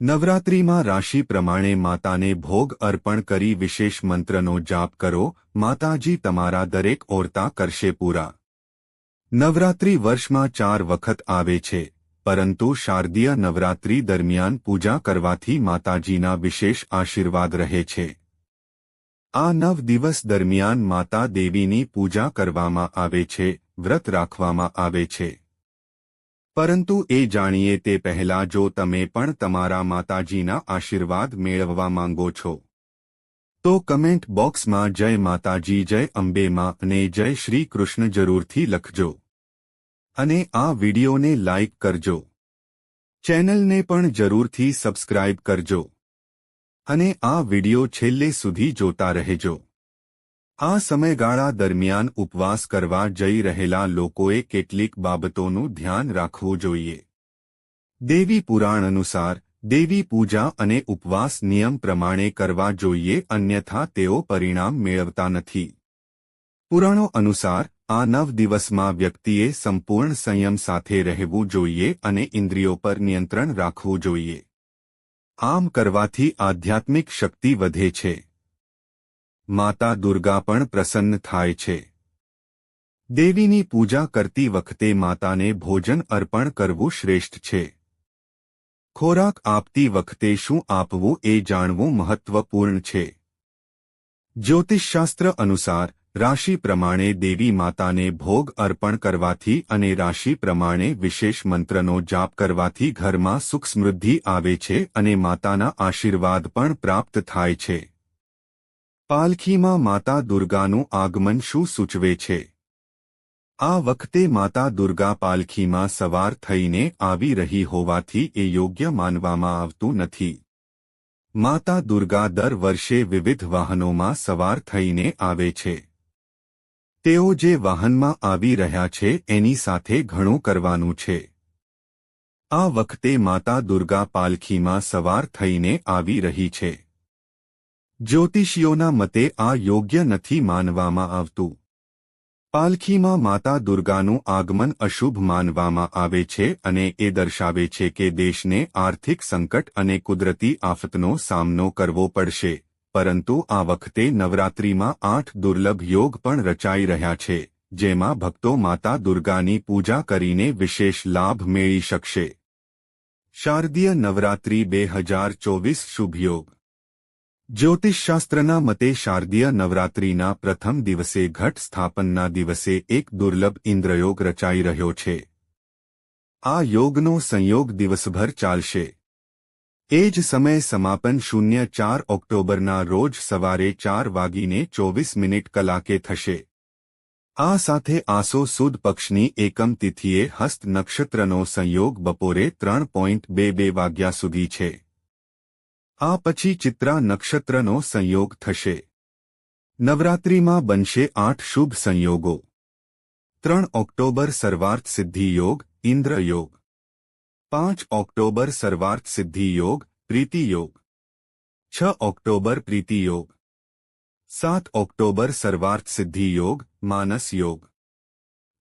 નવરાત્રિમાં રાશિ પ્રમાણે માતાને ભોગ અર્પણ કરી વિશેષ મંત્રનો જાપ કરો, માતાજી તમારા દરેક ઓરતા કરશે પૂરા. નવરાત્રિ વર્ષમાં ચાર વખત આવે છે, પરંતુ શારદીય નવરાત્રિ દરમિયાન પૂજા કરવાથી માતાજીના વિશેષ આશીર્વાદ રહે છે. આ નવ દિવસ દરમિયાન માતા દેવીની પૂજા કરવામાં આવે છે, વ્રત રાખવામાં આવે છે. પરંતુ એ જાણીએ તે પહેલા જો તમે પણ તમારા માતાજીના આશીર્વાદ મેળવવા માંગો છો. તો કમેન્ટ બોક્સમાં જય માતાજી, જય અંબેમાં અને જય શ્રી કૃષ્ણ જરૂરથી લખજો. અને આ વિડિયોને લાઇક કરજો. ચેનલને પણ જરૂરથી સબસ્ક્રાઇબ કરજો. અને આ વિડિયો છેલ્લે સુધી જોતા રહેજો. આ સમયગાળા દરમિયાન ઉપવાસ કરવા જઈ રહેલા લોકોએ કેટલીક બાબતોનું ધ્યાન રાખવું જોઈએ. દેવી પુરાણ અનુસાર, દેવી પૂજા અને ઉપવાસ નિયમ પ્રમાણે કરવા જોઈએ, અન્યથા તેઓ પરિણામ મેળવતા નથી. પુરાણો અનુસાર, આ નવ દિવસમાં વ્યક્તિએ સંપૂર્ણ સંયમ સાથે રહેવું જોઈએ અને ઇન્દ્રિયો પર નિયંત્રણ રાખવું જોઈએ. આમ કરવાથી આધ્યાત્મિક શક્તિ વધે છે. માતા દુર્ગા પણ પ્રસન્ન થાય છે. દેવીની પૂજા કરતી વખતે માતાને ભોજન અર્પણ કરવું શ્રેષ્ઠ છે. ખોરાક આપતી વખતે શું આપવું એ જાણવું મહત્વપૂર્ણ છે. જ્યોતિષશાસ્ત્ર અનુસાર, રાશિ પ્રમાણે દેવી માતાને ભોગ અર્પણ કરવાથી અને રાશિ પ્રમાણે વિશેષ મંત્રનો જાપ કરવાથી ઘરમાં સુખ સમૃદ્ધિ આવે છે અને માતાના આશીર્વાદ પણ પ્રાપ્ત થાય છે. પાલખીમાં માતા દુર્ગાનું આગમન શું સૂચવે છે? આ વખતે માતા દુર્ગા પાલખીમાં સવાર થઈને આવી રહી હોવાથી એ યોગ્ય માનવામાં આવતું નથી. માતા દુર્ગા દર વર્ષે વિવિધ વાહનોમાં સવાર થઈને આવે છે. તેઓ જે વાહનમાં આવી રહ્યા છે એની સાથે ઘણું કરવાનું છે. આ વખતે માતા દુર્ગા પાલખીમાં સવાર થઈને આવી રહી છે. જ્યોતિષીઓના મતે આ યોગ્ય નથી માનવામાં આવતું. પાલખીમાં માતા દુર્ગાનું આગમન અશુભ માનવામાં આવે છે અને એ દર્શાવે છે કે દેશને આર્થિક સંકટ અને કુદરતી આફતનો સામનો કરવો પડશે. પરંતુ આ વખતે નવરાત્રિમાં આઠ દુર્લભ યોગ પણ રચાઈ રહ્યા છે, જેમાં ભક્તો માતા દુર્ગાની પૂજા કરીને વિશેષ લાભ મેળવી શકશે. શારદીય નવરાત્રિ બે હજાર ચોવીસ શુભ યોગ. જ્યોતિષશાસ્ત્રના મતે શારદીય નવરાત્રિના પ્રથમ દિવસે ઘટ સ્થાપનના દિવસે એક દુર્લભ ઇન્દ્રયોગ રચાઈ રહ્યો છે. આ યોગનો સંયોગ દિવસભર ચાલશે. એ જ સમય સમાપન શૂન્ય ચાર ઓક્ટોબરના રોજ સવારે ચાર વાગીને ચોવીસ મિનિટ કલાકે થશે. આ સાથે આસો સુદ પક્ષની એકમ તિથિએ હસ્ત નક્ષત્રનો સંયોગ બપોરે ત્રણ પોઈન્ટ બે બે વાગ્યા સુધી છે. આ પછી ચિત્રા નક્ષત્રનો સંયોગ થશે. નવરાત્રિમાં બનશે આઠ શુભ સંયોગો. ત્રણ ઓક્ટોબર સર્વાર્થ સિદ્ધિ યોગ, ઇન્દ્ર યોગ. પાંચ ઓક્ટોબર સર્વાર્થ સિદ્ધિ યોગ, પ્રીતિ યોગ. છ ઓક્ટોબર પ્રીતિ યોગ. સાત ઓક્ટોબર સર્વાર્થ સિદ્ધિ યોગ, માનસ યોગ.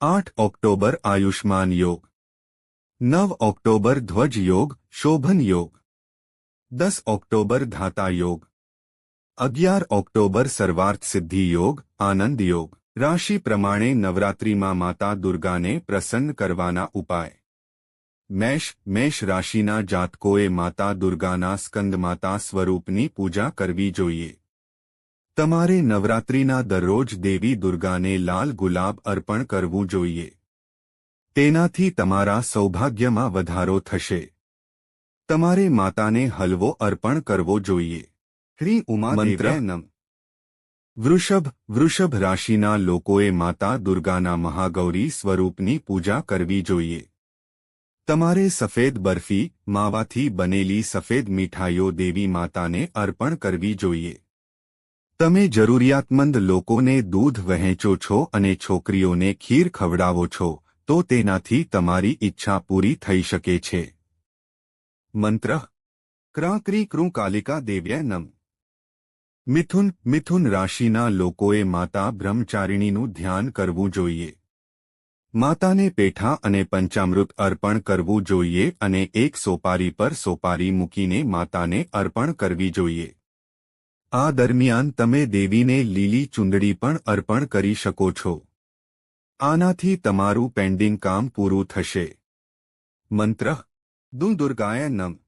આઠ ઓક્ટોબર આયુષ્માન યોગ. નવ ઓક્ટોબર ધ્વજ યોગ, શોભન યોગ. દસ ઓક્ટોબર ધાતા યોગ અગિયાર ઓક્ટોબર સર્વાર્થ સિદ્ધિ યોગ આનંદ યોગ રાશિ પ્રમાણે નવરાત્રિમાં માતા દુર્ગાને પ્રસન્ન કરવાના ઉપાય મેષ મેષ રાશિના જાતકોએ માતા દુર્ગાના સ્કંદમાતા સ્વરૂપની પૂજા કરવી જોઈએ તમારે નવરાત્રિના દરરોજ દેવી દુર્ગાને લાલ ગુલાબ અર્પણ કરવું જોઈએ તેનાથી તમારા સૌભાગ્યમાં વધારો થશે તમારે માતાને હલવો અર્પણ કરવો જોઈએ. શ્રી ઉમા મંત્ર. વૃષભ વૃષભ રાશિના લોકોએ માતા દુર્ગાના મહાગૌરી સ્વરૂપની પૂજા કરવી જોઈએ. તમારે સફેદ બરફી માવાથી બનેલી સફેદ મીઠાઈઓ દેવી માતાને અર્પણ કરવી જોઈએ. તમે જરૂરિયાતમંદ લોકોને દૂધ વહેંચો છો અને છોકરીઓને ખીર ખવડાવો છો તો તેનાથી તમારી ઈચ્છા પૂરી થઈ શકે છે. મંત્ર. ક્રાંક્રી કૃં કાલિકા દેવ્ય નમ. મિથુન મિથુન રાશિના લોકોએ માતા બ્રહ્મચારિણીનું ધ્યાન કરવું જોઈએ. માતાને પેઠા અને પંચામૃત અર્પણ કરવું જોઈએ અને એક સોપારી પર સોપારી મૂકીને માતાને અર્પણ કરવી જોઈએ. આ દરમિયાન તમે દેવીને લીલી ચૂંદડી પણ અર્પણ કરી શકો છો. આનાથી તમારું પેન્ડિંગ કામ પૂરું થશે. મંત્ર. દુર્ગાય નમ.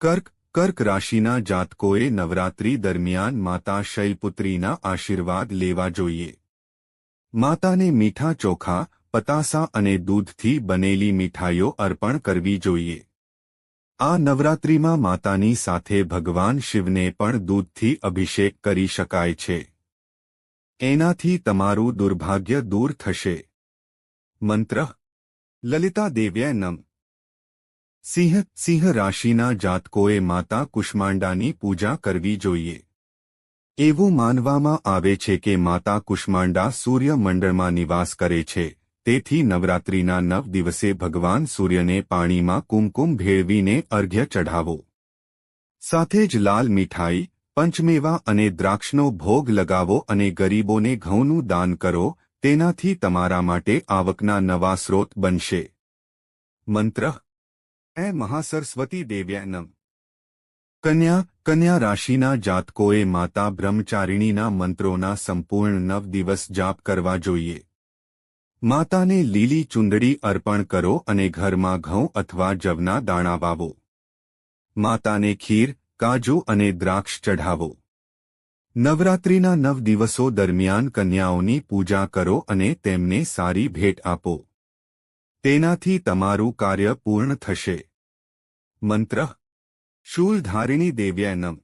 કર્ક કર્ક રાશિના જાતકોએ નવરાત્રી દરમિયાન માતા શૈલપુત્રીના આશીર્વાદ લેવા જોઈએ. માતાને મીઠા ચોખા, પતાસા અને દૂધથી બનેલી મીઠાઈઓ અર્પણ કરવી જોઈએ. આ નવરાત્રિમાં માતાની સાથે ભગવાન શિવને પણ દૂધથી અભિષેક કરી શકાય છે. એનાથી તમારું દુર્ભાગ્ય દૂર થશે. મંત્ર લલિતા દેવ્ય નમ. સિંહ સિંહ રાશિના જાતકોએ માતા કુષ્માંડાની પૂજા કરવી જોઈએ. એવું માનવામાં આવે છે કે માતા કુષ્માંડા સૂર્યમંડળમાં નિવાસ કરે છે. તેથી નવરાત્રિના નવ દિવસે ભગવાન સૂર્યને પાણીમાં કુમકુમ ભેળવીને અર્ઘ્ય ચઢાવો. સાથે જ લાલ મીઠાઈ, પંચમેવા અને દ્રાક્ષનો ભોગ લગાવો અને ગરીબોને ઘઉંનું દાન કરો, તેનાથી તમારા માટે આવકના નવા સ્રોત બનશે. મંત્ર એ મહાસરસ્વતી દેવ્યાનમ કન્યા કન્યા રાશિના જાતકોએ માતા બ્રહ્મચારિણીના મંત્રોના સંપૂર્ણ નવ દિવસ જાપ કરવા જોઈએ. માતાને લીલી ચુંદડી અર્પણ કરો અને ઘરમાં ઘઉં અથવા જવના દાણા વાવો. માતાને ખીર, કાજુ અને દ્રાક્ષ ચઢાવો. નવરાત્રિના નવ દિવસો દરમિયાન કન્યાઓની પૂજા કરો અને તેમને સારી ભેટ આપો. તેનાથી તમારું કાર્ય પૂર્ણ થશે. મંત્ર. શૂલધારિણી દેવ્યાનમ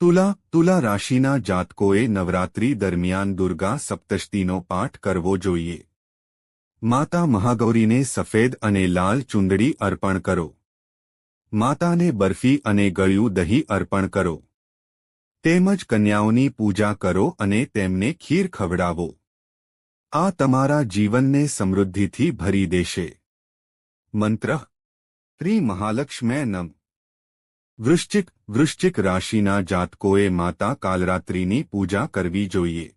તુલા તુલા રાશિના જાતકોએ નવરાત્રી દરમિયાન દુર્ગા સપ્તષ્ટીનો પાઠ કરવો જોઈએ. માતા મહાગૌરીને સફેદ અને લાલ ચૂંદડી અર્પણ કરો. માતાને બરફી અને ગળ્યું દહીં અર્પણ કરો. તેમજ કન્યાઓની પૂજા કરો અને તેમને ખીર ખવડાવો. આ તમારા જીવનને સમૃદ્ધિથી ભરી દેશે. મંત્ર. ત્રી મહાલક્ષ્મે નમ વૃશ્ચિક વૃશ્ચિક રાશિના જાતકોએ માતા કાલરાત્રિની પૂજા કરવી જોઈએ.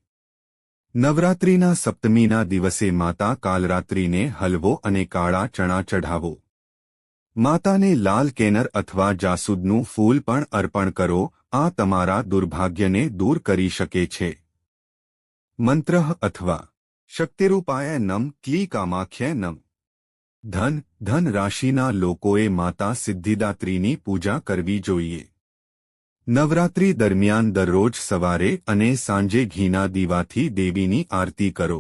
નવરાત્રિના સપ્તમીના દિવસે માતા કાલરાત્રિને હલવો અને કાળા ચણા ચઢાવો. માતાને લાલ કેનર અથવા જાસૂદનું ફૂલ પણ અર્પણ કરો, આ તમારા દુર્ભાગ્યને દૂર કરી શકે છે. મંત્ર અથવા શક્તિરૂપાય નમ ક્લી કામાખ્ય નમ. ધન ધન રાશિના લોકોએ માતા સિદ્ધિદાત્રીની પૂજા કરવી જોઈએ. નવરાત્રી દરમિયાન દરરોજ સવારે અને સાંજે ઘીના દીવાથી દેવીની આરતી કરો.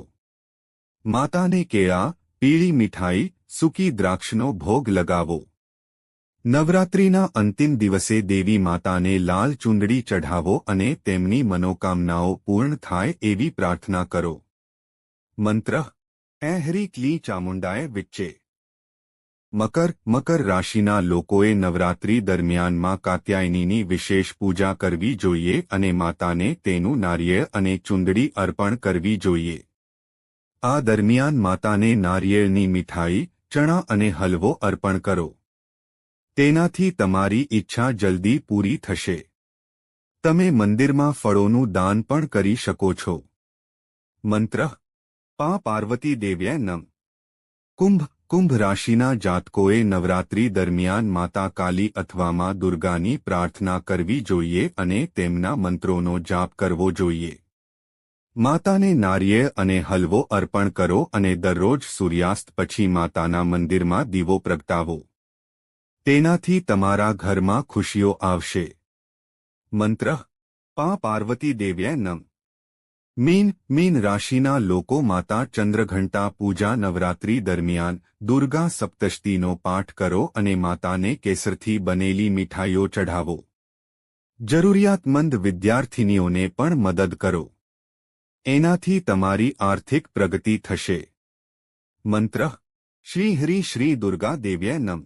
માતાને કેળા, પીળી મીઠાઈ, સૂકી દ્રાક્ષનો ભોગ લગાવો. નવરાત્રીના અંતિમ દિવસે દેવી માતાને લાલ ચૂંદડી ચઢાવો અને તેમની મનોકામનાઓ પૂર્ણ થાય એવી પ્રાર્થના કરો. મંત્ર? એહરી ક્લી ચામુંડાએ વિચ્ચે મકર મકર રાશિના લોકોએ નવરાત્રી દરમિયાનમાં કાત્યાયનીની વિશેષ પૂજા કરવી જોઈએ અને માતાને તેનું નારિયેળ અને ચુંદડી અર્પણ કરવી જોઈએ. આ દરમિયાન માતાને નારિયેળની મીઠાઈ, ચણા અને હલવો અર્પણ કરો. તેનાથી તમારી ઈચ્છા જલ્દી પૂરી થશે. તમે મંદિરમાં ફળોનું દાન પણ કરી શકો છો. મંત્ર? પા પાર્વતી દેવ્ય નમ. કુંભ કુંભ રાશિના જાતકોએ નવરાત્રી દરમિયાન માતા કાલી અથવા માં દુર્ગાની પ્રાર્થના કરવી જોઈએ અને તેમના મંત્રોનો જાપ કરવો જોઈએ. માતાને નારિયેળ અને હલવો અર્પણ કરો અને દરરોજ સૂર્યાસ્ત પછી માતાના મંદિરમાં દીવો પ્રગટાવો. તેનાથી તમારા ઘરમાં ખુશીઓ આવશે. મંત્ર, પા પાર્વતી દેવ્ય નમ. મીન મીન રાશિના લોકો માતા ચંદ્રઘંટા પૂજા નવરાત્રી દરમિયાન દુર્ગા સપ્તષ્ટીનો પાઠ કરો અને માતાને કેસરથી બનેલી મીઠાઈઓ ચઢાવો. જરૂરિયાતમંદ વિદ્યાર્થિનીઓને પણ મદદ કરો. એનાથી તમારી આર્થિક પ્રગતિ થશે. મંત્ર, શ્રી હરી શ્રી દુર્ગા દેવ્ય નમ